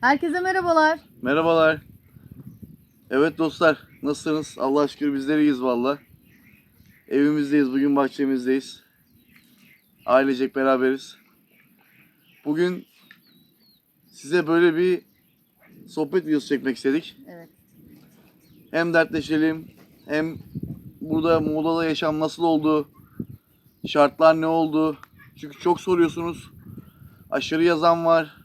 Herkese merhabalar. Merhabalar. Evet dostlar, nasılsınız? Allah şükür bizler iyiyiz valla. Evimizdeyiz, bugün bahçemizdeyiz. Ailecek beraberiz. Bugün size böyle bir sohbet videosu çekmek istedik. Evet. Hem dertleşelim, hem burada Muğla'da yaşam nasıl oldu, şartlar ne oldu? Çünkü çok soruyorsunuz. Aşırı yazan var.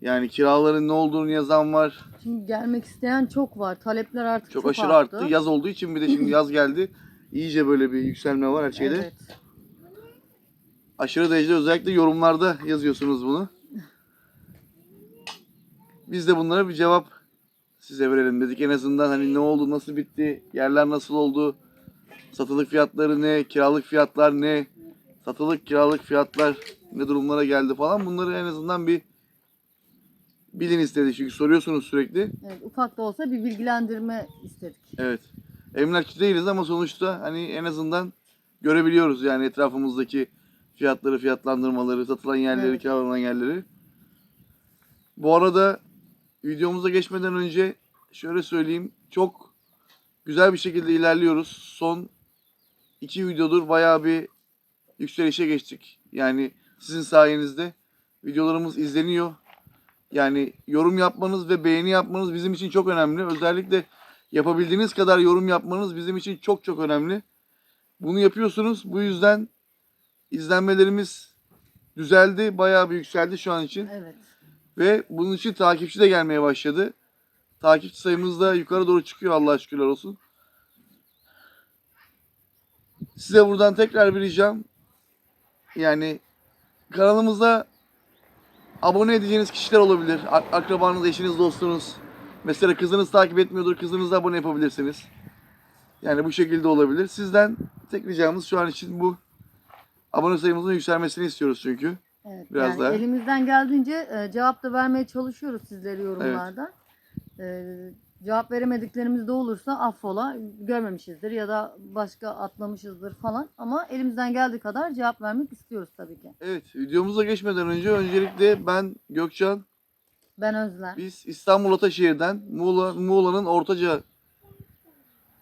Yani kiraların ne olduğunu yazan var. Şimdi gelmek isteyen çok var. Talepler artık Çok, çok, aşırı arttı. Yaz olduğu için bir de şimdi yaz geldi. İyice böyle bir yükselme var her şeyde. Evet. Aşırı derecede özellikle yorumlarda yazıyorsunuz bunu. Biz de bunlara bir cevap size verelim dedik. En azından hani ne oldu, nasıl bitti, yerler nasıl oldu, satılık fiyatları ne, kiralık fiyatlar ne, satılık kiralık fiyatlar ne durumlara geldi falan. Bunları en azından bir bilin istedik. Çünkü soruyorsunuz sürekli. evet. Ufak da olsa bir bilgilendirme istedik. Evet. Emlakçı değiliz ama sonuçta hani en azından görebiliyoruz yani etrafımızdaki fiyatları, fiyatlandırmaları, satılan yerleri, Evet. kiralanan yerleri. Bu arada videomuza geçmeden önce şöyle söyleyeyim. Çok güzel bir şekilde ilerliyoruz. Son iki videodur bayağı bir yükselişe geçtik. Yani sizin sayenizde videolarımız izleniyor. Yani yorum yapmanız ve beğeni yapmanız bizim için çok önemli. Özellikle yapabildiğiniz kadar yorum yapmanız bizim için çok çok önemli. Bunu yapıyorsunuz. Bu yüzden izlenmelerimiz düzeldi. Bayağı bir yükseldi şu an için. Evet. Ve bunun için takipçi de gelmeye başladı. Takipçi sayımız da yukarı doğru çıkıyor Allah'a şükürler olsun. Size buradan tekrar bir ricam. Yani kanalımıza abone edeceğiniz kişiler olabilir. Ak- Akrabanız, eşiniz, dostunuz. Mesela kızınız takip etmiyordur. Kızınıza abone yapabilirsiniz. Yani bu şekilde olabilir. Sizden tek ricamız şu an için bu. Abone sayımızın yükselmesini istiyoruz çünkü. Evet. Biraz yani daha. elimizden geldiğince e, cevap da vermeye çalışıyoruz sizlere yorumlarda. E, cevap veremediklerimiz de olursa affola. Görmemişizdir ya da başka atlamışızdır falan. Ama elimizden geldiği kadar cevap vermek istiyoruz tabii ki. Evet, videomuza geçmeden önce öncelikle ben Gökçen, Ben Özlem. biz İstanbul Ataşehir'den Muğla, Muğla'nın Ortaca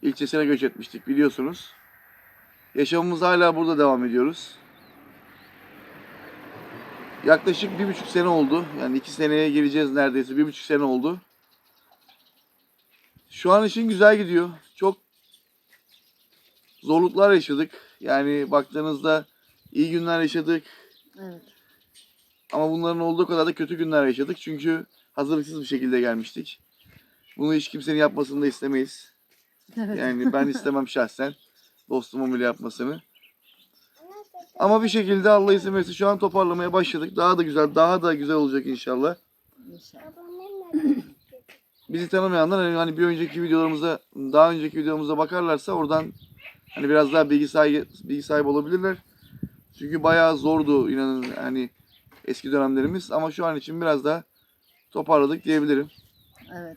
ilçesine göç etmiştik biliyorsunuz. Yaşamımız hala burada devam ediyoruz. Yaklaşık bir buçuk sene oldu. Yani iki seneye gireceğiz neredeyse. Bir buçuk sene oldu. Şu an için güzel gidiyor. Çok zorluklar yaşadık. Yani baktığınızda iyi günler yaşadık. Evet. Ama bunların olduğu kadar da kötü günler yaşadık. Çünkü hazırlıksız bir şekilde gelmiştik. Bunu hiç kimsenin yapmasını da istemeyiz. Evet. Yani ben istemem şahsen dostumun bile yapmasını. Ama bir şekilde Allah izin verirse şu an toparlamaya başladık. Daha da güzel, daha da güzel olacak inşallah. İnşallah. Bizi tanımayanlar hani, hani bir önceki videolarımıza, daha önceki videomuza bakarlarsa oradan hani biraz daha bilgi sahibi, bilgi sahibi olabilirler. Çünkü bayağı zordu inanın hani eski dönemlerimiz ama şu an için biraz daha toparladık diyebilirim. Evet.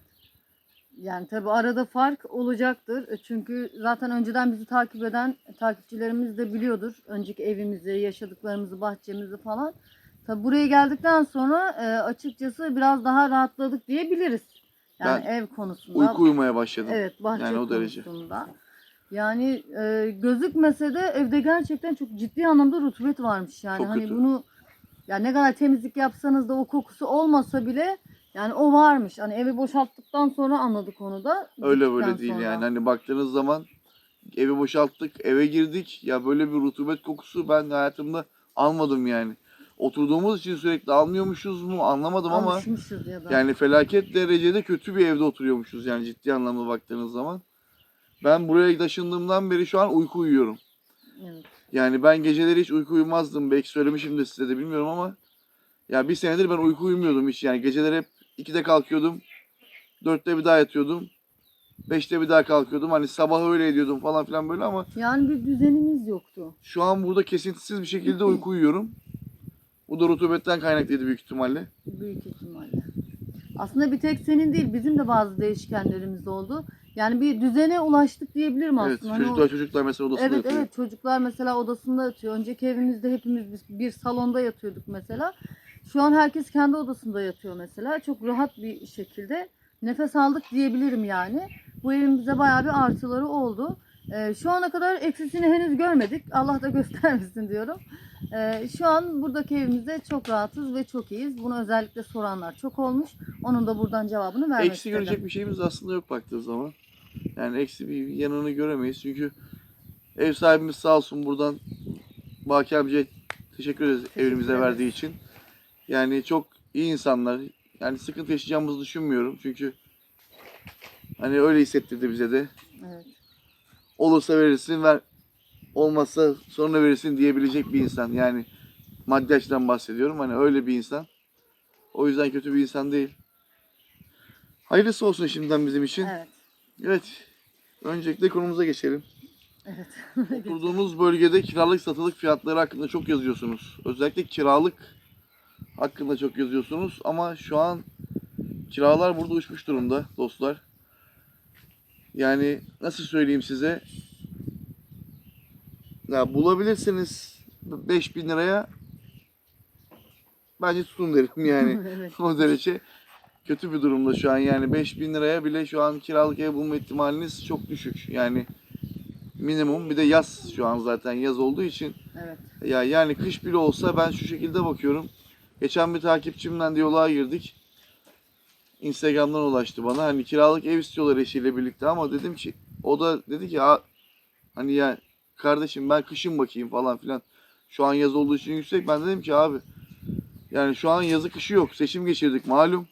Yani tabii arada fark olacaktır. E, Çünkü zaten önceden bizi takip eden takipçilerimiz de biliyordur. Önceki evimizi, yaşadıklarımızı, bahçemizi falan. Tabii buraya geldikten sonra e, açıkçası biraz daha rahatladık diyebiliriz. Yani Ben ev konusunda. Uyku uyumaya başladım. Evet, bahçe Yani o derece. konusunda. Yani e, gözükmese de evde gerçekten çok ciddi anlamda rutubet varmış yani. Çok hani kötü. bunu ya ne kadar temizlik yapsanız da o kokusu olmasa bile yani o varmış. Hani evi boşalttıktan sonra anladık onu da. Öyle böyle değil sonra. yani. Hani baktığınız zaman evi boşalttık, eve girdik. Ya böyle bir rutubet kokusu ben hayatımda almadım yani. Oturduğumuz için sürekli almıyormuşuz mu anlamadım ama Alışmışız ya da. yani felaket derecede kötü bir evde oturuyormuşuz yani ciddi anlamda baktığınız zaman. Ben buraya taşındığımdan beri şu an uyku uyuyorum. Evet. Yani ben geceleri hiç uyku uyumazdım. Belki söylemişim de size de bilmiyorum ama ya bir senedir ben uyku uyumuyordum hiç. Yani geceleri hep 2'de kalkıyordum. 4'te bir daha yatıyordum. 5'te bir daha kalkıyordum. Hani sabah öyle ediyordum falan filan böyle ama Yani bir düzenimiz yoktu. şu an burada kesintisiz bir şekilde uyku uyuyorum. Bu da rutubetten kaynaklıydı büyük ihtimalle. Büyük ihtimalle. Aslında bir tek senin değil bizim de bazı değişkenlerimiz oldu. Yani bir düzene ulaştık diyebilirim aslında. Evet, Hani o- çocuklar çocuklar mesela odasında Evet yatıyor. evet çocuklar mesela odasında yatıyor. Önceki evimizde hepimiz bir salonda yatıyorduk mesela. Şu an herkes kendi odasında yatıyor mesela. Çok rahat bir şekilde nefes aldık diyebilirim yani. Bu evin bize bayağı bir artıları oldu. Ee, şu ana kadar eksisini henüz görmedik. Allah da göstermesin diyorum. Ee, şu an buradaki evimizde çok rahatız ve çok iyiyiz. Bunu özellikle soranlar çok olmuş. Onun da buradan cevabını vermek Eksi istedim. görecek bir şeyimiz aslında yok baktığı zaman. Yani eksi bir yanını göremeyiz. Çünkü ev sahibimiz sağ olsun buradan Baki amcaya teşekkür ederiz Teşekkür evimize ederiz. verdiği için. Yani çok iyi insanlar. Yani sıkıntı yaşayacağımızı düşünmüyorum. Çünkü hani öyle hissettirdi bize de. Evet. Olursa verirsin, ver olmazsa sonra verirsin diyebilecek bir insan. Yani maddi açıdan bahsediyorum. Hani öyle bir insan. O yüzden kötü bir insan değil. Hayırlısı olsun şimdiden bizim için. Evet. Evet. Öncelikle konumuza geçelim. Evet. Oturduğunuz bölgede kiralık satılık fiyatları hakkında çok yazıyorsunuz. Özellikle kiralık hakkında çok yazıyorsunuz ama şu an kiralar burada uçmuş durumda dostlar. Yani nasıl söyleyeyim size? Ya bulabilirsiniz 5000 liraya bence tutun derim yani. evet. o derece kötü bir durumda şu an. Yani 5000 liraya bile şu an kiralık ev bulma ihtimaliniz çok düşük. Yani minimum bir de yaz şu an zaten yaz olduğu için Evet. ya yani kış bile olsa ben şu şekilde bakıyorum. Geçen bir takipçimle diyaloğa girdik. Instagram'dan ulaştı bana. Hani kiralık ev istiyorlar eşiyle birlikte ama dedim ki o da dedi ki "Aa, hani ya kardeşim ben kışın bakayım falan filan. Şu an yaz olduğu için yüksek. Ben dedim ki abi yani şu an yazı kışı yok. Seçim geçirdik malum.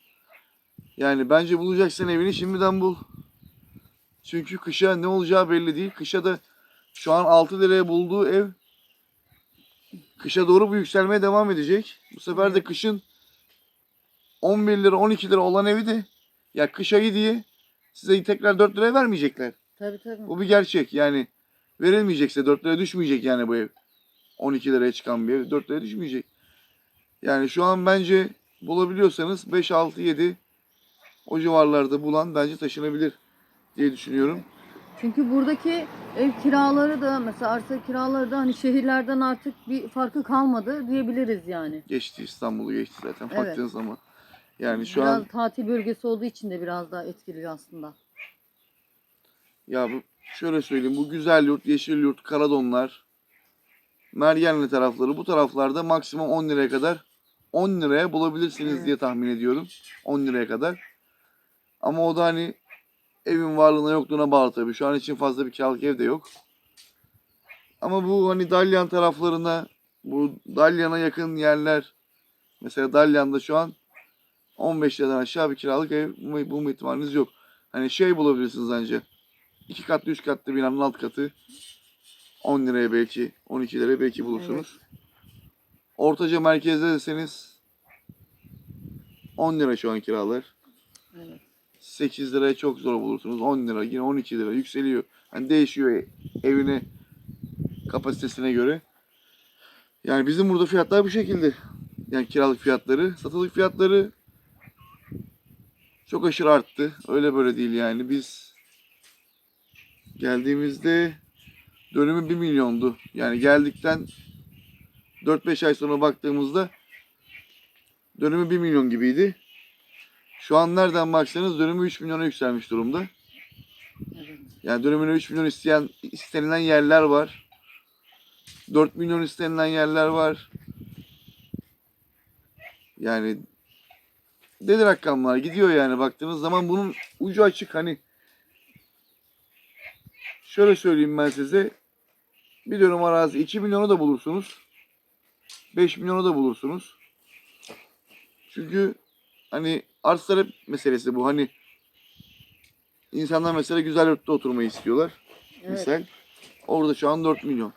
Yani bence bulacaksan evini şimdiden bul. Çünkü kışa ne olacağı belli değil. Kışa da şu an 6 liraya bulduğu ev kışa doğru bu yükselmeye devam edecek. Bu sefer de kışın 11 lira 12 lira olan evi de ya kış ayı diye size tekrar 4 liraya vermeyecekler. Tabii tabii. Bu bir gerçek. Yani verilmeyecekse 4 liraya düşmeyecek yani bu ev. 12 liraya çıkan bir ev 4 liraya düşmeyecek. Yani şu an bence bulabiliyorsanız 5, 6, 7 o civarlarda bulan bence taşınabilir diye düşünüyorum. Çünkü buradaki ev kiraları da mesela arsa kiraları da hani şehirlerden artık bir farkı kalmadı diyebiliriz yani. Geçti İstanbul'u geçti zaten Evet. baktığın zaman. Yani şu biraz an tatil bölgesi olduğu için de biraz daha etkili aslında. ya bu şöyle söyleyeyim bu güzel yurt, yeşil yurt, Karadonlar, Mergenli tarafları bu taraflarda maksimum 10 liraya kadar 10 liraya bulabilirsiniz Evet. diye tahmin ediyorum. 10 liraya kadar. Ama o da hani evin varlığına yokluğuna bağlı tabii. Şu an için fazla bir kiralık ev de yok. Ama bu hani Dalyan taraflarına bu Dalyan'a yakın yerler mesela Dalyan'da şu an 15 liradan aşağı bir kiralık ev bulma, ihtimaliniz yok. Hani şey bulabilirsiniz ancak. iki katlı, üç katlı binanın alt katı 10 liraya belki, 12 liraya belki bulursunuz. Ortaca merkezde deseniz 10 lira şu an kiralar. Evet. 8 liraya çok zor bulursunuz. 10 lira, yine 12 lira yükseliyor. Yani değişiyor e- evine kapasitesine göre. Yani bizim burada fiyatlar bu şekilde. Yani kiralık fiyatları, satılık fiyatları çok aşırı arttı. Öyle böyle değil yani. Biz geldiğimizde dönümü 1 milyondu. Yani geldikten 4-5 ay sonra baktığımızda dönümü 1 milyon gibiydi. Şu an nereden baksanız dönümü 3 milyona yükselmiş durumda. Yani dönümüne 3 milyon isteyen istenilen yerler var. 4 milyon istenilen yerler var. Yani deli rakamlar? Gidiyor yani baktığınız zaman bunun ucu açık. Hani şöyle söyleyeyim ben size. Bir dönüm arazi 2 milyona da bulursunuz. 5 milyona da bulursunuz. Çünkü hani arz talep meselesi bu. Hani insanlar mesela güzel yurtta oturmayı istiyorlar. Evet. misal. Orada şu an 4 milyon.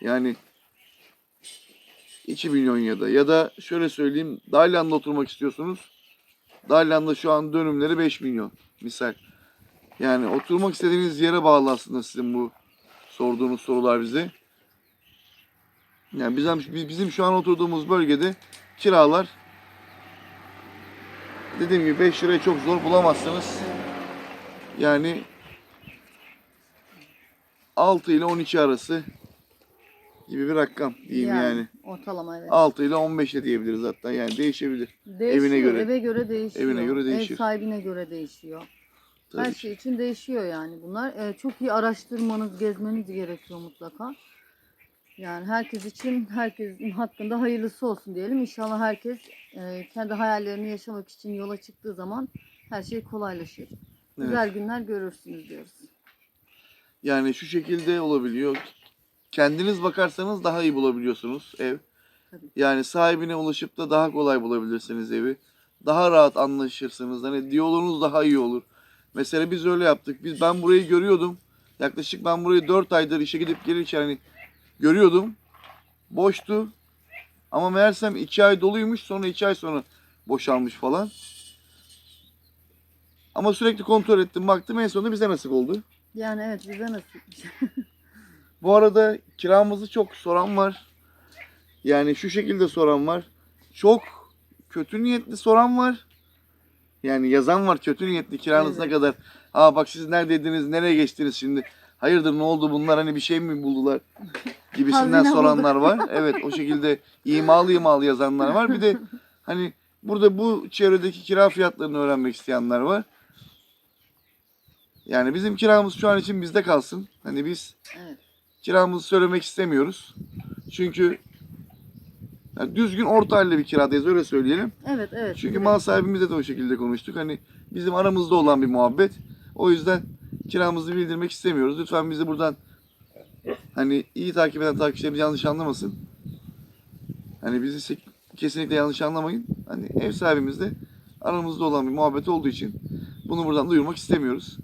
Yani 2 milyon ya da. Ya da şöyle söyleyeyim. Dalyan'da oturmak istiyorsunuz. Dalyan'da şu an dönümleri 5 milyon misal. Yani oturmak istediğiniz yere bağlı aslında sizin bu sorduğunuz sorular bize. Yani bizim biz- bizim şu an oturduğumuz bölgede kiralar dediğim gibi 5 liraya çok zor bulamazsınız. Yani 6 ile 12 arası gibi bir rakam diyeyim yani. Ortalama evet. 6 ile 15 de diyebiliriz hatta yani değişebilir. Değişiyor, evine göre. Eve göre değişiyor. Evine göre değişir. Ev sahibine göre değişiyor. Tabii Her ki. şey için değişiyor yani bunlar. Ee, çok iyi araştırmanız, gezmeniz gerekiyor mutlaka. Yani herkes için herkesin hakkında hayırlısı olsun diyelim. İnşallah herkes e, kendi hayallerini yaşamak için yola çıktığı zaman her şey kolaylaşır. Güzel günler görürsünüz diyoruz. Yani şu şekilde olabiliyor. Kendiniz bakarsanız daha iyi bulabiliyorsunuz ev. Tabii. Yani sahibine ulaşıp da daha kolay bulabilirsiniz evi. Daha rahat anlaşırsınız. Hani diyaloğunuz daha iyi olur. Mesela biz öyle yaptık. Biz ben burayı görüyordum. Yaklaşık ben burayı 4 aydır işe gidip gelirken hani görüyordum. Boştu. Ama meğersem 2 ay doluymuş. Sonra 2 ay sonra boşalmış falan. Ama sürekli kontrol ettim. Baktım en sonunda bize nasip oldu. Yani evet bize nasipmiş. Bu arada kiramızı çok soran var. Yani şu şekilde soran var. Çok kötü niyetli soran var. Yani yazan var kötü niyetli kiranız ne kadar. Aa bak siz neredeydiniz, nereye geçtiniz şimdi? Hayırdır ne oldu bunlar hani bir şey mi buldular? Gibisinden Hazine soranlar var. Evet o şekilde imalı imalı yazanlar var. Bir de hani burada bu çevredeki kira fiyatlarını öğrenmek isteyenler var. Yani bizim kiramız şu an için bizde kalsın. Hani biz evet. Kiramızı söylemek istemiyoruz. Çünkü yani düzgün orta halli bir kiradayız öyle söyleyelim. Evet evet. Çünkü Evet. mal sahibimizle de o şekilde konuştuk. Hani bizim aramızda olan bir muhabbet. O yüzden kiramızı bildirmek istemiyoruz. Lütfen bizi buradan hani iyi takip eden takipçilerimiz yanlış anlamasın. Hani bizi kesinlikle yanlış anlamayın. Hani ev sahibimizle aramızda olan bir muhabbet olduğu için bunu buradan duyurmak istemiyoruz.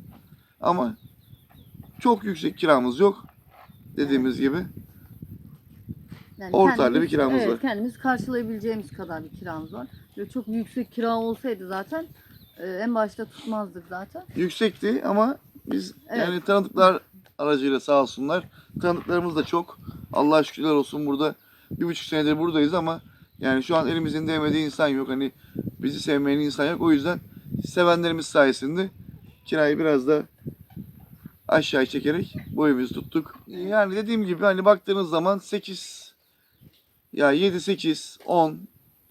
Ama çok yüksek kiramız yok. Dediğimiz gibi. Yani Orta halde bir kiramız evet, var. Kendimiz karşılayabileceğimiz kadar bir kiramız var. Ve çok yüksek kira olsaydı zaten e, en başta tutmazdık zaten. yüksekti ama biz Evet. yani tanıdıklar aracıyla sağ olsunlar. Tanıdıklarımız da çok. Allah'a şükürler olsun burada bir buçuk senedir buradayız ama yani şu an elimizin değmediği insan yok. Hani bizi sevmeyen insan yok. O yüzden sevenlerimiz sayesinde kirayı biraz da aşağı çekerek evimizi tuttuk. Yani dediğim gibi hani baktığınız zaman 8 ya 7 8 10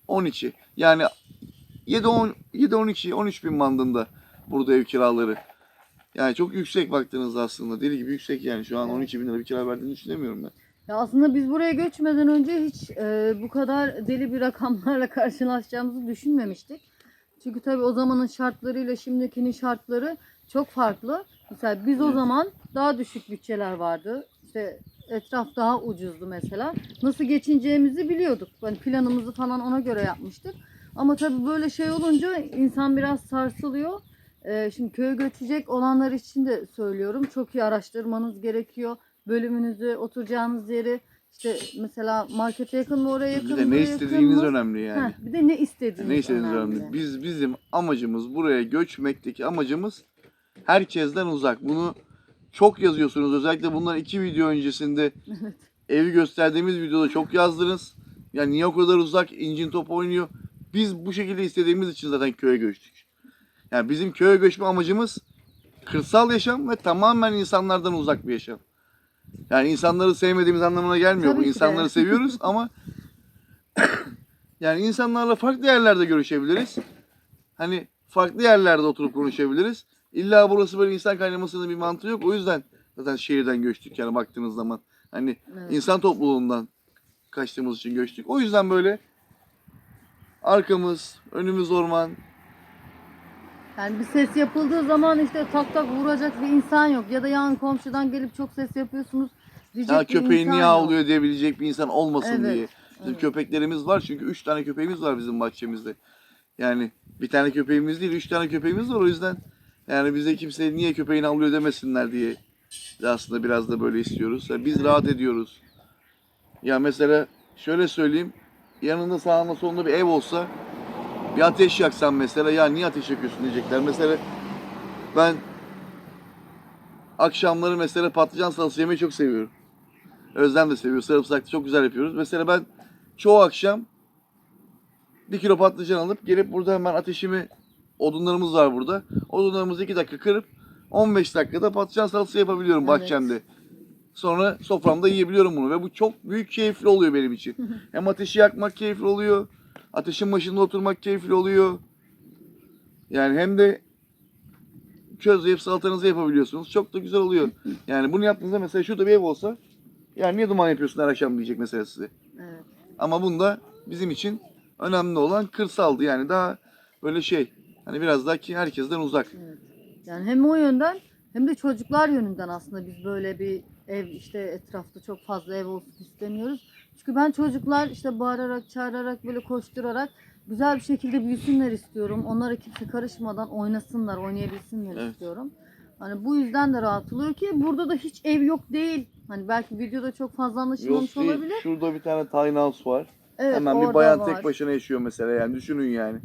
12 yani 7 10 7 12 13 bin bandında burada ev kiraları. Yani çok yüksek baktığınızda aslında. Deli gibi yüksek yani. Şu an 12 bin lira bir kira verdiğini düşünemiyorum ben. Ya aslında biz buraya göçmeden önce hiç e, bu kadar deli bir rakamlarla karşılaşacağımızı düşünmemiştik. Çünkü tabii o zamanın şartlarıyla şimdikinin şartları çok farklı. Mesela biz o zaman daha düşük bütçeler vardı. İşte etraf daha ucuzdu mesela. Nasıl geçineceğimizi biliyorduk. Yani planımızı falan ona göre yapmıştık. Ama tabii böyle şey olunca insan biraz sarsılıyor. Ee, şimdi köye göçecek olanlar için de söylüyorum. Çok iyi araştırmanız gerekiyor. Bölümünüzü, oturacağınız yeri. işte mesela markete yakın mı oraya yakın Bir mı? de ne yakın istediğiniz mı? önemli yani. Heh, bir de ne istediğiniz, Ne istediğiniz önemli. Biz bizim amacımız buraya göçmekteki amacımız herkesten uzak. Bunu çok yazıyorsunuz. Özellikle bundan iki video öncesinde Evet. evi gösterdiğimiz videoda çok yazdınız. Yani niye o kadar uzak incin top oynuyor. Biz bu şekilde istediğimiz için zaten köye göçtük. Yani bizim köye göçme amacımız kırsal yaşam ve tamamen insanlardan uzak bir yaşam. Yani insanları sevmediğimiz anlamına gelmiyor Tabii bu. ki de. İnsanları seviyoruz ama yani insanlarla farklı yerlerde görüşebiliriz. Hani farklı yerlerde oturup konuşabiliriz. İlla burası böyle insan kaynamasının bir mantığı yok. O yüzden zaten şehirden göçtük yani baktığınız zaman. Hani Evet. insan topluluğundan kaçtığımız için göçtük. O yüzden böyle arkamız, önümüz orman. Yani bir ses yapıldığı zaman işte tak tak vuracak bir insan yok. Ya da yan komşudan gelip çok ses yapıyorsunuz. Diyecek Ya bir köpeğin insan niye yok. havlıyor diyebilecek bir insan olmasın Evet, diye. Bizim evet. köpeklerimiz var çünkü 3 tane köpeğimiz var bizim bahçemizde. Yani bir tane köpeğimiz değil 3 tane köpeğimiz var o yüzden yani bize kimse niye köpeğin havlıyor demesinler diye aslında biraz da böyle istiyoruz. Yani biz rahat ediyoruz. Ya mesela şöyle söyleyeyim yanında sağında solunda bir ev olsa bir ateş yaksan mesela ya niye ateş yakıyorsun diyecekler. Mesela ben akşamları mesela patlıcan salatası yemeyi çok seviyorum. Özlem de seviyor. Sarımsaklı çok güzel yapıyoruz. Mesela ben çoğu akşam bir kilo patlıcan alıp gelip burada hemen ateşimi odunlarımız var burada. Odunlarımızı 2 dakika kırıp 15 dakikada patlıcan salatası yapabiliyorum Evet. bahçemde. Sonra soframda yiyebiliyorum bunu ve bu çok büyük keyifli oluyor benim için. Hem ateşi yakmak keyifli oluyor. Ateşin başında oturmak keyifli oluyor. Yani hem de közleyip salatanızı yapabiliyorsunuz. Çok da güzel oluyor. Yani bunu yaptığınızda mesela şurada bir ev olsa yani niye duman yapıyorsun her akşam diyecek mesela size. Evet. Ama bunda bizim için önemli olan kırsaldı yani daha böyle şey hani biraz daha ki herkesten uzak. Evet. Yani hem o yönden hem de çocuklar yönünden aslında biz böyle bir ev işte etrafta çok fazla ev olsun istemiyoruz. Çünkü ben çocuklar işte bağırarak, çağırarak böyle koşturarak güzel bir şekilde büyüsünler istiyorum. Onlara kimse karışmadan oynasınlar, oynayabilsinler Evet. istiyorum. Hani bu yüzden de rahat oluyor ki burada da hiç ev yok değil. Hani belki videoda çok fazla anlaşılmamış Yok değil. olabilir. Şurada bir tane tiny house var. Evet, hemen bir bayan var. tek başına yaşıyor mesela yani düşünün yani.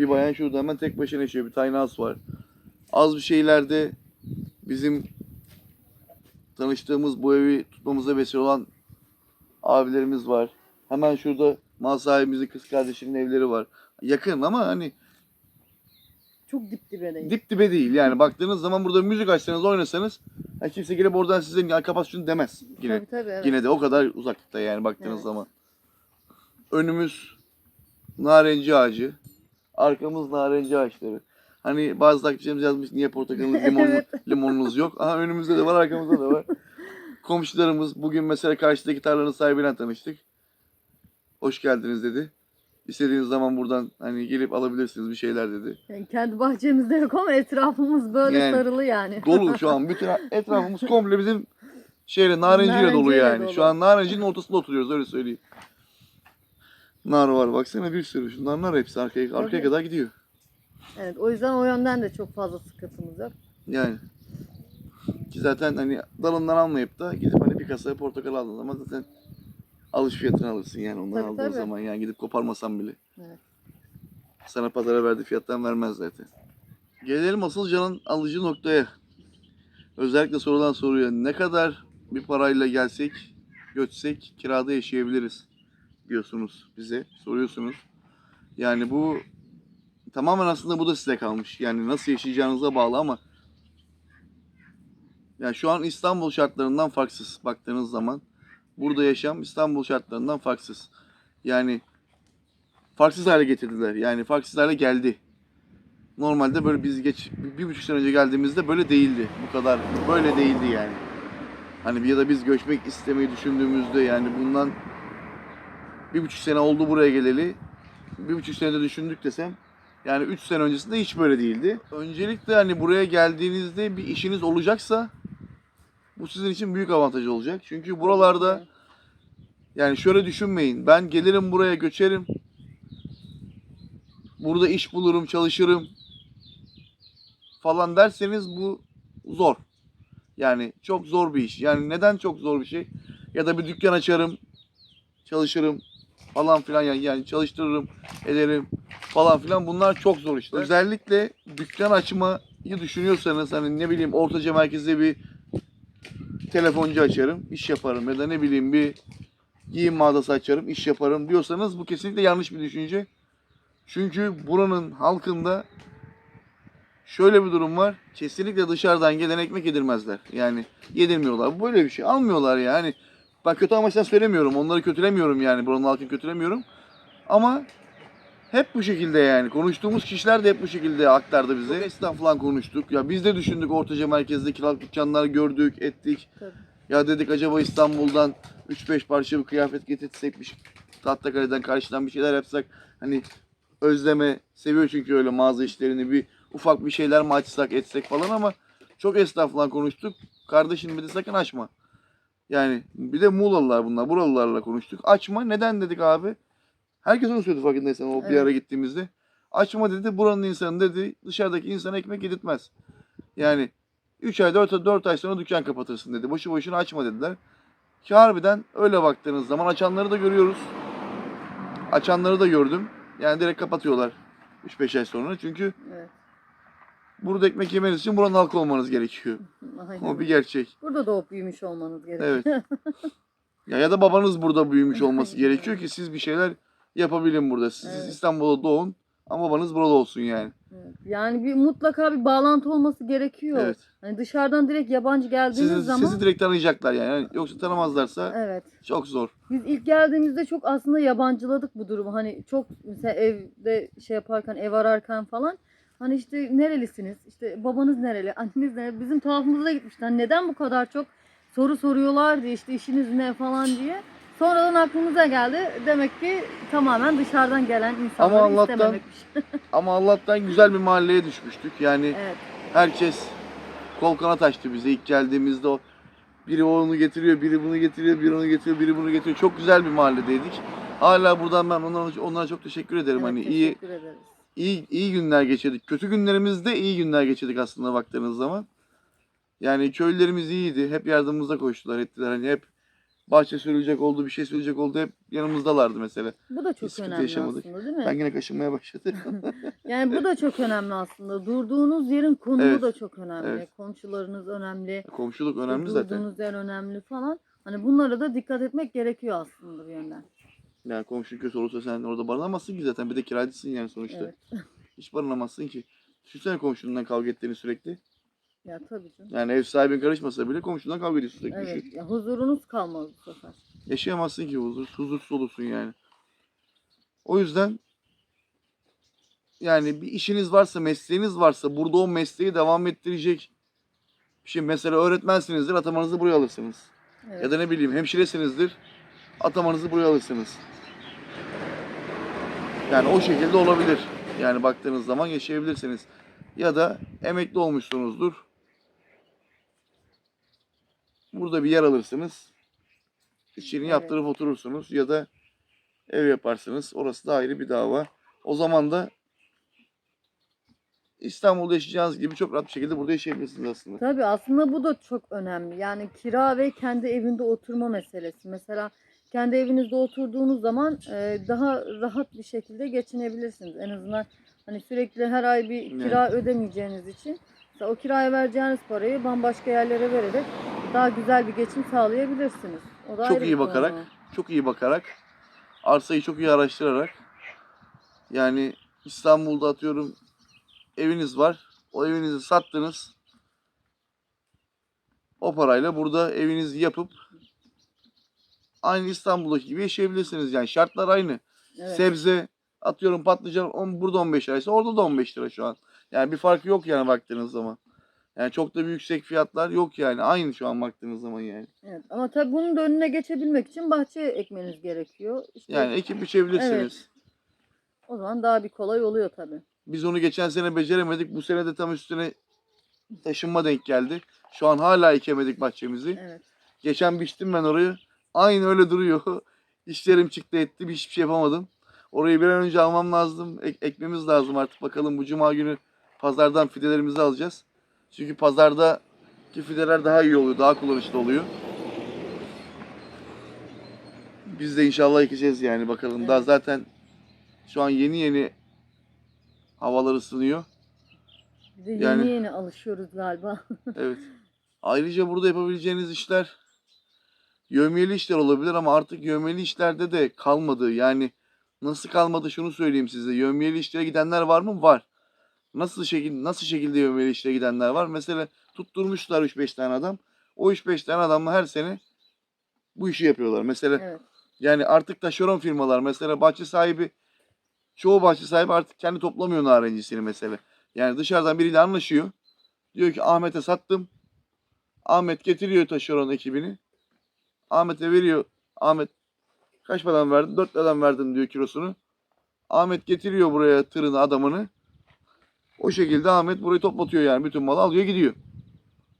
Bir bayan şurada hemen tek başına yaşıyor. Bir tiny house var. Az bir şeylerde bizim tanıştığımız bu evi tutmamıza vesile olan abilerimiz var. Hemen şurada mal sahibimizin kız kardeşinin evleri var. Yakın ama hani Çok dip dibe değil. dip dibe değil. Yani baktığınız zaman burada müzik açsanız oynasanız ha kimse gelip oradan size ya kapat şunu demez. Yine. Tabii tabii evet. Yine de o kadar uzaklıkta yani baktığınız Evet. zaman. Önümüz narenci ağacı. Arkamız narenci ağaçları. Hani bazı takipçilerimiz yazmış niye portakalınız limonlu, Evet. limonunuz yok. Aha önümüzde de var arkamızda da var. Komşularımız bugün mesela karşıdaki tarlanın sahibiyle tanıştık. Hoş geldiniz dedi. İstediğiniz zaman buradan hani gelip alabilirsiniz bir şeyler dedi. Yani kendi bahçemizde yok ama etrafımız böyle Yani sarılı yani. Dolu şu an bütün etrafımız komple bizim şeyle narenciyle dolu Narenciyle yani. dolu. Şu an narencinin ortasında oturuyoruz öyle söyleyeyim. Nar var baksana bir sürü. Şunlar nar hepsi arkaya, arkaya kadar gidiyor. Evet o yüzden o yönden de çok fazla sıkıntımız yok. Yani. Ki zaten hani dalından almayıp da gidip hani bir kasa portakal aldığın zaman zaten alış fiyatını alırsın yani ondan Tabii, aldığın tabii. zaman yani gidip koparmasan bile. Evet. Sana pazara verdiği fiyattan vermez zaten. Gelelim asıl canın alıcı noktaya. Özellikle sorulan soruya ne kadar bir parayla gelsek, göçsek kirada yaşayabiliriz diyorsunuz bize, soruyorsunuz. Yani bu tamamen aslında bu da size kalmış. Yani nasıl yaşayacağınıza bağlı ama yani şu an İstanbul şartlarından farksız baktığınız zaman. Burada yaşam İstanbul şartlarından farksız. Yani farksız hale getirdiler. Yani farksız hale geldi. Normalde böyle biz geç bir, buçuk sene önce geldiğimizde böyle değildi. Bu kadar böyle değildi yani. Hani ya da biz göçmek istemeyi düşündüğümüzde yani bundan bir buçuk sene oldu buraya geleli. Bir buçuk senede düşündük desem yani üç sene öncesinde hiç böyle değildi. Öncelikle hani buraya geldiğinizde bir işiniz olacaksa bu sizin için büyük avantaj olacak. Çünkü buralarda yani şöyle düşünmeyin. Ben gelirim buraya göçerim. Burada iş bulurum, çalışırım falan derseniz bu zor. Yani çok zor bir iş. Yani neden çok zor bir şey? Ya da bir dükkan açarım, çalışırım falan filan yani, yani çalıştırırım, ederim falan filan bunlar çok zor işler. Özellikle dükkan açmayı düşünüyorsanız hani ne bileyim ortaca merkezde bir telefoncu açarım, iş yaparım ya da ne bileyim bir giyim mağazası açarım, iş yaparım diyorsanız bu kesinlikle yanlış bir düşünce. Çünkü buranın halkında şöyle bir durum var. Kesinlikle dışarıdan gelen ekmek yedirmezler. Yani yedirmiyorlar. Böyle bir şey. Almıyorlar yani. Ben kötü amaçla söylemiyorum. Onları kötülemiyorum yani. Buranın halkını kötülemiyorum. Ama hep bu şekilde yani. Konuştuğumuz kişiler de hep bu şekilde aktardı bize. Çok esnafla konuştuk. Ya biz de düşündük Ortaca merkezde kiralık dükkanlar gördük, ettik. Tabii. Ya dedik acaba İstanbul'dan 3-5 parça bir kıyafet getirsek bir şey- Tahtakale'den karşıdan bir şeyler yapsak hani özleme seviyor çünkü öyle mağaza işlerini bir ufak bir şeyler mi açsak etsek falan ama çok esnafla konuştuk. Kardeşim dedi sakın açma. Yani bir de Muğlalılar bunlar. Buralılarla konuştuk. Açma. Neden dedik abi? Herkes onu söyledi farkındaysan o bir Evet. ara gittiğimizde. Açma dedi. Buranın insanı dedi. Dışarıdaki insana ekmek yedirtmez. Yani 3 ay 4 ay, 4 ay sonra dükkan kapatırsın dedi. Boşu boşuna açma dediler. Ki harbiden öyle baktığınız zaman açanları da görüyoruz. Açanları da gördüm. Yani direkt kapatıyorlar 3-5 ay sonra. Çünkü Evet. Burada ekmek yemeniz için buranın halkı olmanız gerekiyor. Aynen. O bir gerçek. Burada doğup büyümüş olmanız gerekiyor. Evet. Ya ya da babanız burada büyümüş olması gerekiyor ki siz bir şeyler yapabilin burada. Siz Evet. İstanbul'da doğun Ama babanız burada olsun yani. Evet. Yani bir mutlaka bir bağlantı olması gerekiyor. Evet. Hani dışarıdan direkt yabancı geldiğiniz Sizi, zaman sizi direkt tanıyacaklar yani. Yani Yoksa tanımazlarsa evet. çok zor. Biz ilk geldiğimizde çok aslında yabancıladık bu durumu. Hani çok mesela evde şey yaparken, ev ararken falan hani işte nerelisiniz? İşte babanız nereli? Anneniz nereli? Bizim tuhafımıza gitmişti. Hani neden bu kadar çok soru soruyorlar diye işte işiniz ne falan diye. Sonradan aklımıza geldi. Demek ki tamamen dışarıdan gelen insanları Allah'tan- istememekmiş. Ama Allah'tan güzel bir mahalleye düşmüştük. Yani evet. herkes kol kanat açtı bize ilk geldiğimizde o biri onu getiriyor, biri bunu getiriyor, biri onu getiriyor, biri bunu getiriyor. Çok güzel bir mahalledeydik. Hala buradan ben onlara, onlara çok teşekkür ederim. evet, hani iyi teşekkür ederiz. İyi iyi günler geçirdik. Kötü günlerimizde iyi günler geçirdik aslında baktığınız zaman. Yani köylülerimiz iyiydi. Hep yardımımıza koştular, ettiler. Hani hep bahçe sürülecek oldu, bir şey sürülecek oldu. Hep yanımızdalardı mesela. Bu da çok sıkıntı önemli yaşamadık. aslında değil mi? Ben yine kaşınmaya başladı. Yani bu da çok önemli aslında. Durduğunuz yerin konumu Evet. da çok önemli. Evet. Komşularınız önemli. Komşuluk önemli durduğunuz zaten. yer önemli falan. Hani bunlara da dikkat etmek gerekiyor aslında bir yönden. Yani komşun kötü olursa sen orada barınamazsın ki zaten. Bir de kiracısın yani sonuçta. Evet. Hiç barınamazsın ki. Düşünsene komşundan kavga ettiğini sürekli. Ya tabii canım. Yani ev sahibin karışmasa bile komşundan kavga ediyorsun sürekli. Evet. Düşün. Ya huzurunuz kalmaz bu sefer. Yaşayamazsın ki huzur, huzursuz olursun yani. O yüzden yani bir işiniz varsa, mesleğiniz varsa burada o mesleği devam ettirecek. Şimdi mesela öğretmensinizdir, atamanızı buraya alırsınız. Evet. Ya da ne bileyim hemşiresinizdir, atamanızı buraya alırsınız. Yani o şekilde olabilir. Yani baktığınız zaman yaşayabilirsiniz. Ya da emekli olmuşsunuzdur. Burada bir yer alırsınız. İçini Evet. yaptırıp oturursunuz ya da ev yaparsınız. Orası da ayrı bir dava. O zaman da İstanbul'da yaşayacağınız gibi çok rahat bir şekilde burada yaşayabilirsiniz aslında. Tabii aslında bu da çok önemli. Yani kira ve kendi evinde oturma meselesi. Mesela kendi evinizde oturduğunuz zaman e, daha rahat bir şekilde geçinebilirsiniz. En azından hani sürekli her ay bir Evet. kira ödemeyeceğiniz için o kiraya vereceğiniz parayı bambaşka yerlere vererek daha güzel bir geçim sağlayabilirsiniz. O da Çok iyi bir konu. bakarak. Çok iyi bakarak, arsayı çok iyi araştırarak yani İstanbul'da atıyorum eviniz var. O evinizi sattınız. O parayla burada evinizi yapıp aynı İstanbul'daki gibi yaşayabilirsiniz. Yani şartlar aynı. Evet. Sebze atıyorum patlıcan on, burada 15 liraysa orada da 15 lira şu an. Yani bir farkı yok yani baktığınız zaman. Yani çok da bir yüksek fiyatlar yok yani. Aynı şu an baktığınız zaman yani. Evet. Ama tabii bunun da önüne geçebilmek için bahçe ekmeniz gerekiyor. İşte Yani ekip biçebilirsiniz. Evet. o zaman daha bir kolay oluyor tabii. Biz onu geçen sene beceremedik. Bu sene de tam üstüne taşınma denk geldi. Şu an hala ekemedik bahçemizi. Evet. Geçen biçtim ben orayı. Aynı öyle duruyor. İşlerim çıktı etti. Hiçbir şey yapamadım. Orayı bir an önce almam lazım. Ek- ekmemiz lazım artık. Bakalım bu cuma günü pazardan fidelerimizi alacağız. Çünkü pazardaki fideler daha iyi oluyor. Daha kullanışlı oluyor. Biz de inşallah ekeceğiz yani bakalım. Daha zaten şu an yeni yeni havalar ısınıyor. Bir de yeni Yani- yeni alışıyoruz galiba. Evet. Ayrıca burada yapabileceğiniz işler yövmiyeli işler olabilir ama artık yövmiyeli işlerde de kalmadı. Yani nasıl kalmadı şunu söyleyeyim size. Yövmiyeli işlere gidenler var mı? Var. Nasıl şekil nasıl şekilde yövmiyeli işlere gidenler var? Mesela tutturmuşlar 3-5 tane adam. O 3-5 tane adamla her sene bu işi yapıyorlar. Mesela evet. yani artık taşeron firmalar mesela bahçe sahibi çoğu bahçe sahibi artık kendi toplamıyor narencisini mesela. Yani dışarıdan biriyle anlaşıyor. Diyor ki Ahmet'e sattım. Ahmet getiriyor taşeron ekibini. Ahmet'e veriyor. Ahmet kaç paradan verdin? 4 liradan verdim diyor kilosunu. Ahmet getiriyor buraya tırını adamını. O şekilde Ahmet burayı toplatıyor yani. Bütün malı alıyor gidiyor.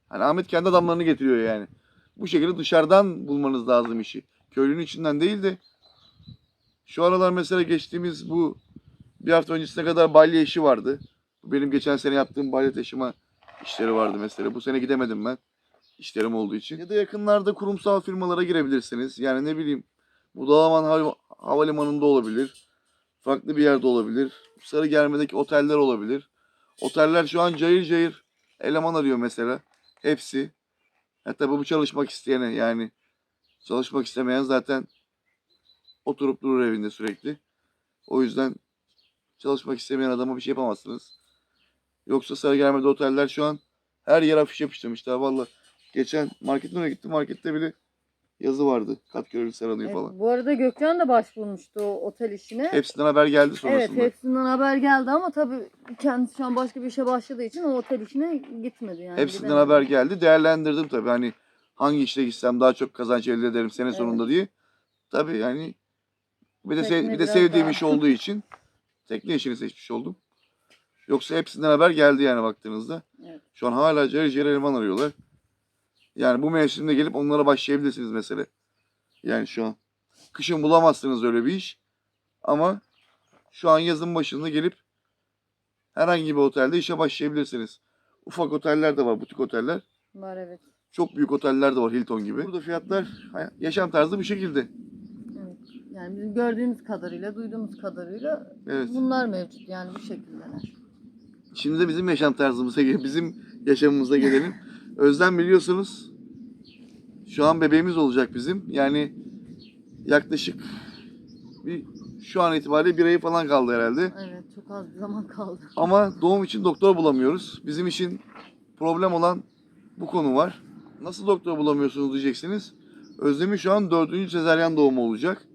Hani Ahmet kendi adamlarını getiriyor yani. Bu şekilde dışarıdan bulmanız lazım işi. Köylünün içinden değil de şu aralar mesela geçtiğimiz bu bir hafta öncesine kadar balya işi vardı. Benim geçen sene yaptığım balya taşıma işleri vardı mesela. Bu sene gidemedim ben. İşlerim olduğu için. Ya da yakınlarda kurumsal firmalara girebilirsiniz. Yani ne bileyim bu Dalaman Hav- Havalimanı'nda olabilir. Farklı bir yerde olabilir. Sarıgerme'deki oteller olabilir. Oteller şu an cayır cayır eleman arıyor mesela. Hepsi. Tabii bu çalışmak isteyene yani çalışmak istemeyen zaten oturup durur evinde sürekli. O yüzden çalışmak istemeyen adama bir şey yapamazsınız. Yoksa Sarıgerme'de oteller şu an her yer afiş yapıştırmışlar. Valla geçen oraya gittim. Markette bile yazı vardı. Kat görevlisi aranıyor Evet, falan. bu arada Gökhan da başvurmuştu o otel işine. Hepsinden haber geldi Evet sonrasında. hepsinden haber geldi ama tabii kendisi şu an başka bir işe başladığı için o otel işine gitmedi yani. Hepsinden gidemedi. haber geldi. Değerlendirdim tabii. Hani hangi işte gitsem daha çok kazanç elde ederim sene Evet. sonunda diye. Tabii yani bir de, sev- bir de sevdiğim daha. iş olduğu için tekne işini seçmiş oldum. Yoksa hepsinden haber geldi yani baktığınızda. Evet. Şu an hala cayır cayır eleman arıyorlar. Yani bu mevsimde gelip onlara başlayabilirsiniz mesele. Yani şu an. Kışın bulamazsınız öyle bir iş. Ama şu an yazın başında gelip herhangi bir otelde işe başlayabilirsiniz. Ufak oteller de var, butik oteller. Var evet. Çok büyük oteller de var Hilton gibi. Burada fiyatlar yaşam tarzı bu şekilde. evet. Yani bizim gördüğümüz kadarıyla, duyduğumuz kadarıyla Evet. bunlar mevcut yani bu şekildeler. Şimdi de bizim yaşam tarzımıza. Bizim yaşamımıza gelelim. Özlem biliyorsunuz şu an bebeğimiz olacak bizim. Yani yaklaşık bir şu an itibariyle bir ayı falan kaldı herhalde. Evet çok az bir zaman kaldı. Ama doğum için doktor bulamıyoruz. Bizim için problem olan bu konu var. Nasıl doktor bulamıyorsunuz diyeceksiniz. Özlem'in şu an dördüncü sezaryen doğumu olacak.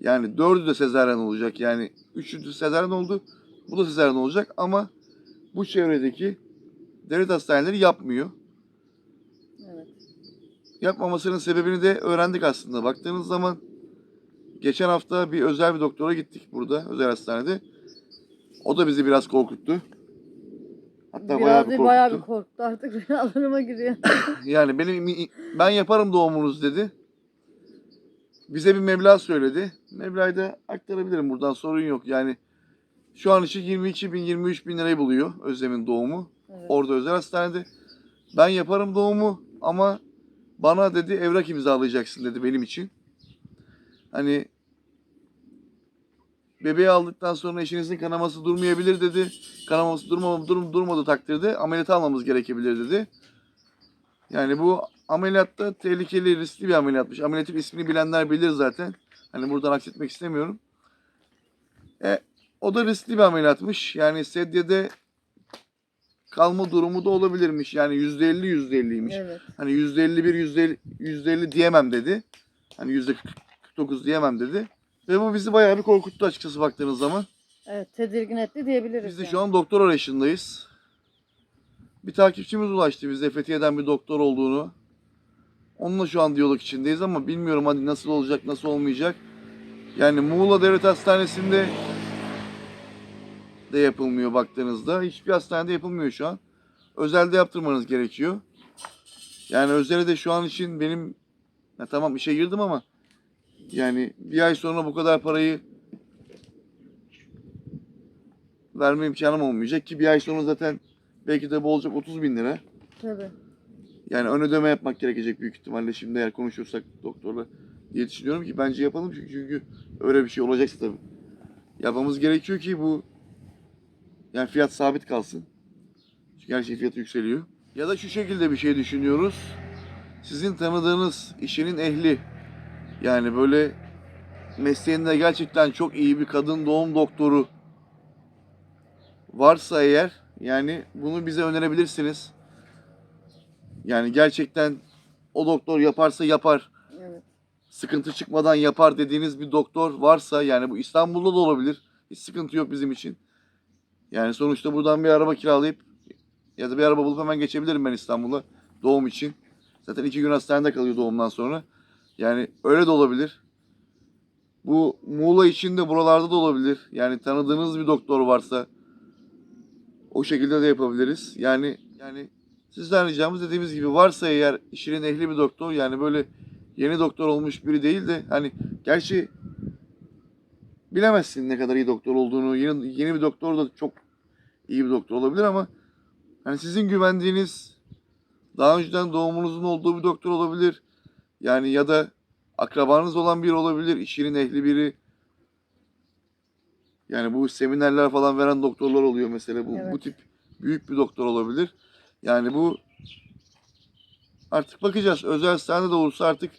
Yani dördü de sezaryen olacak. Yani üçü de sezaryen oldu. Bu da sezaryen olacak ama bu çevredeki devlet hastaneleri yapmıyor. Yapmamasının sebebini de öğrendik aslında. Baktığınız zaman geçen hafta bir özel bir doktora gittik burada özel hastanede. O da bizi biraz korkuttu. Hatta bayağı Biraz bir değil korkuttu. bayağı bir korktu artık rüyalarıma giriyor. Yani benim ben yaparım doğumunuz dedi. Bize bir meblağ söyledi. Meblağı da aktarabilirim buradan sorun yok. Yani şu an için 22 bin 23 bin lirayı buluyor Özlem'in doğumu. Evet. Orada özel hastanede. Ben yaparım doğumu ama bana dedi evrak imzalayacaksın dedi benim için. Hani bebeği aldıktan sonra eşinizin kanaması durmayabilir dedi. Kanaması durma, durum, durmadığı takdirde ameliyat almamız gerekebilir dedi. Yani bu ameliyatta tehlikeli, riskli bir ameliyatmış. Ameliyatın ismini bilenler bilir zaten. Hani buradan aksetmek istemiyorum. E, o da riskli bir ameliyatmış. Yani sedyede kalma durumu da olabilirmiş. Yani yüzde elli yüzde elliymiş. Evet. Hani yüzde elli bir, yüzde elli diyemem dedi. Hani yüzde dokuz diyemem dedi. Ve bu bizi bayağı bir korkuttu açıkçası baktığınız zaman. Evet tedirgin etti diyebiliriz. Biz de yani. şu an doktor arayışındayız. Bir takipçimiz ulaştı bize Fethiye'den bir doktor olduğunu. Onunla şu an diyalog içindeyiz ama bilmiyorum hadi nasıl olacak, nasıl olmayacak. Yani Muğla Devlet Hastanesi'nde de yapılmıyor baktığınızda. Hiçbir hastanede yapılmıyor şu an. Özelde yaptırmanız gerekiyor. Yani özele de şu an için benim ya tamam işe girdim ama yani bir ay sonra bu kadar parayı verme imkanım olmayacak ki bir ay sonra zaten belki de bu olacak 30 bin lira. Tabii. Yani ön ödeme yapmak gerekecek büyük ihtimalle şimdi eğer konuşursak doktorla diye düşünüyorum ki bence yapalım çünkü, çünkü öyle bir şey olacaksa tabii. Yapmamız gerekiyor ki bu yani fiyat sabit kalsın. Çünkü her şey fiyatı yükseliyor. Ya da şu şekilde bir şey düşünüyoruz. Sizin tanıdığınız işinin ehli yani böyle mesleğinde gerçekten çok iyi bir kadın doğum doktoru varsa eğer yani bunu bize önerebilirsiniz. Yani gerçekten o doktor yaparsa yapar, Evet. sıkıntı çıkmadan yapar dediğiniz bir doktor varsa yani bu İstanbul'da da olabilir. Hiç sıkıntı yok bizim için. Yani sonuçta buradan bir araba kiralayıp ya da bir araba bulup hemen geçebilirim ben İstanbul'a doğum için. Zaten iki gün hastanede kalıyor doğumdan sonra. Yani öyle de olabilir. Bu Muğla için de buralarda da olabilir. Yani tanıdığınız bir doktor varsa o şekilde de yapabiliriz. Yani yani sizden ricamız dediğimiz gibi varsa eğer işinin ehli bir doktor yani böyle yeni doktor olmuş biri değil de hani gerçi bilemezsin ne kadar iyi doktor olduğunu. Yeni, yeni bir doktor da çok iyi bir doktor olabilir ama hani sizin güvendiğiniz daha önceden doğumunuzun olduğu bir doktor olabilir. Yani ya da akrabanız olan biri olabilir, işinin ehli biri. Yani bu seminerler falan veren doktorlar oluyor mesela. Bu, Evet. bu tip büyük bir doktor olabilir. Yani bu artık bakacağız. Özel hastanede de olursa artık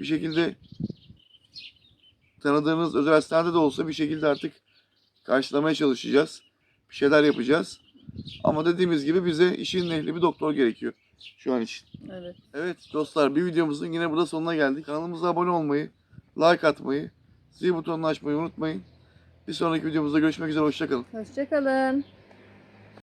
bir şekilde tanıdığınız özel hastanede de olsa bir şekilde artık karşılamaya çalışacağız. Bir şeyler yapacağız. Ama dediğimiz gibi bize işin ehli bir doktor gerekiyor şu an için. Evet. Evet dostlar bir videomuzun yine burada sonuna geldik. Kanalımıza abone olmayı, like atmayı, zil butonunu açmayı unutmayın. Bir sonraki videomuzda görüşmek üzere. Hoşçakalın. Hoşçakalın.